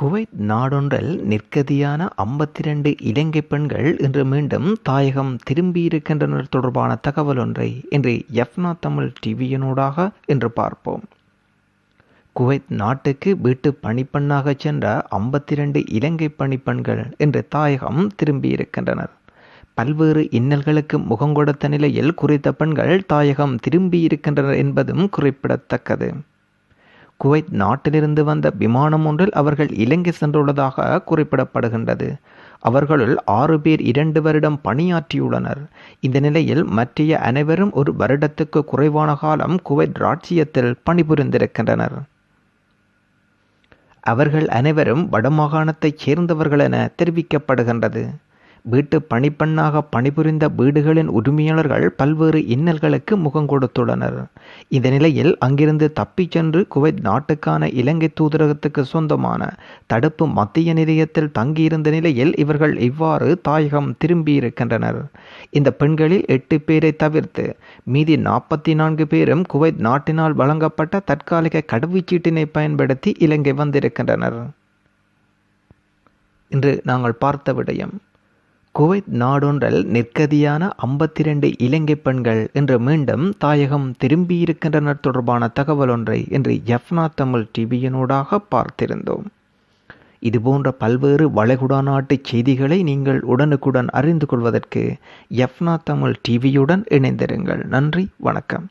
Kuwait நாடொன்றில் நிர்கதியான ஐம்பத்திரண்டு இலங்கை பெண்கள் இன்று மீண்டும் தாயகம் திரும்பியிருக்கின்றனர் தொடர்பான தகவல் ஒன்றை இன்று எஃப்னா தமிழ் டிவியினூடாக இன்று பார்ப்போம். குவைத் நாட்டுக்கு வீட்டு பணிப்பெண்ணாக சென்ற ஐம்பத்தி ரெண்டு இலங்கை பணிப்பெண்கள் இன்று தாயகம் திரும்பியிருக்கின்றனர். பல்வேறு இன்னல்களுக்கு முகங்கொடுத்த நிலையில் குறித்த பெண்கள் தாயகம் திரும்பியிருக்கின்றனர் என்பதும் குறிப்பிடத்தக்கது. குவைத் நாட்டிலிருந்து வந்த விமானம் ஒன்றில் அவர்கள் இலங்கை சென்றுள்ளதாக குறிப்பிடப்படுகின்றது. அவர்களுள் ஆறு பேர் இரண்டு வருடம் பணியாற்றியுள்ளனர். இந்த நிலையில் மற்றைய அனைவரும் ஒரு வருடத்துக்கு குறைவான காலம் குவைத் ராட்சியத்தில் பணிபுரிந்திருக்கின்றனர். அவர்கள் அனைவரும் வடமாகாணத்தைச் சேர்ந்தவர்கள் என தெரிவிக்கப்படுகின்றது. வீட்டு பணிப்பெண்ணாக பணிபுரிந்த வீடுகளின் உரிமையாளர்கள் பல்வேறு இன்னல்களுக்கு முகம் கொடுத்துள்ளனர். இந்த நிலையில் அங்கிருந்து தப்பிச் சென்று குவைத் நாட்டுக்கான இலங்கை தூதரகத்துக்கு சொந்தமான தடுப்பு மத்திய நிலையத்தில் தங்கியிருந்த நிலையில் இவர்கள் இவ்வாறு தாயகம் திரும்பியிருக்கின்றனர். இந்த பெண்களில் எட்டு பேரை தவிர்த்து மீதி நாற்பத்தி நான்கு பேரும் குவைத் நாட்டினால் வழங்கப்பட்ட தற்காலிக கடவுச்சீட்டினை பயன்படுத்தி இலங்கை வந்திருக்கின்றனர். இன்று நாங்கள் பார்த்த விடயம் குவைத் நாடொன்றில் நிற்கதியான ஐம்பத்திரண்டு இலங்கை பெண்கள் இன்று மீண்டும் தாயகம் திரும்பியிருக்கின்றனர் தொடர்பான தகவல் ஒன்றை இன்று எஃப்னா தமிழ் டிவியினூடாக பார்த்திருந்தோம். இதுபோன்ற பல்வேறு வளைகுடா நாட்டு செய்திகளை நீங்கள் உடனுக்குடன் அறிந்து கொள்வதற்கு எஃப்னா தமிழ் டிவியுடன் இணைந்திருங்கள். நன்றி வணக்கம்.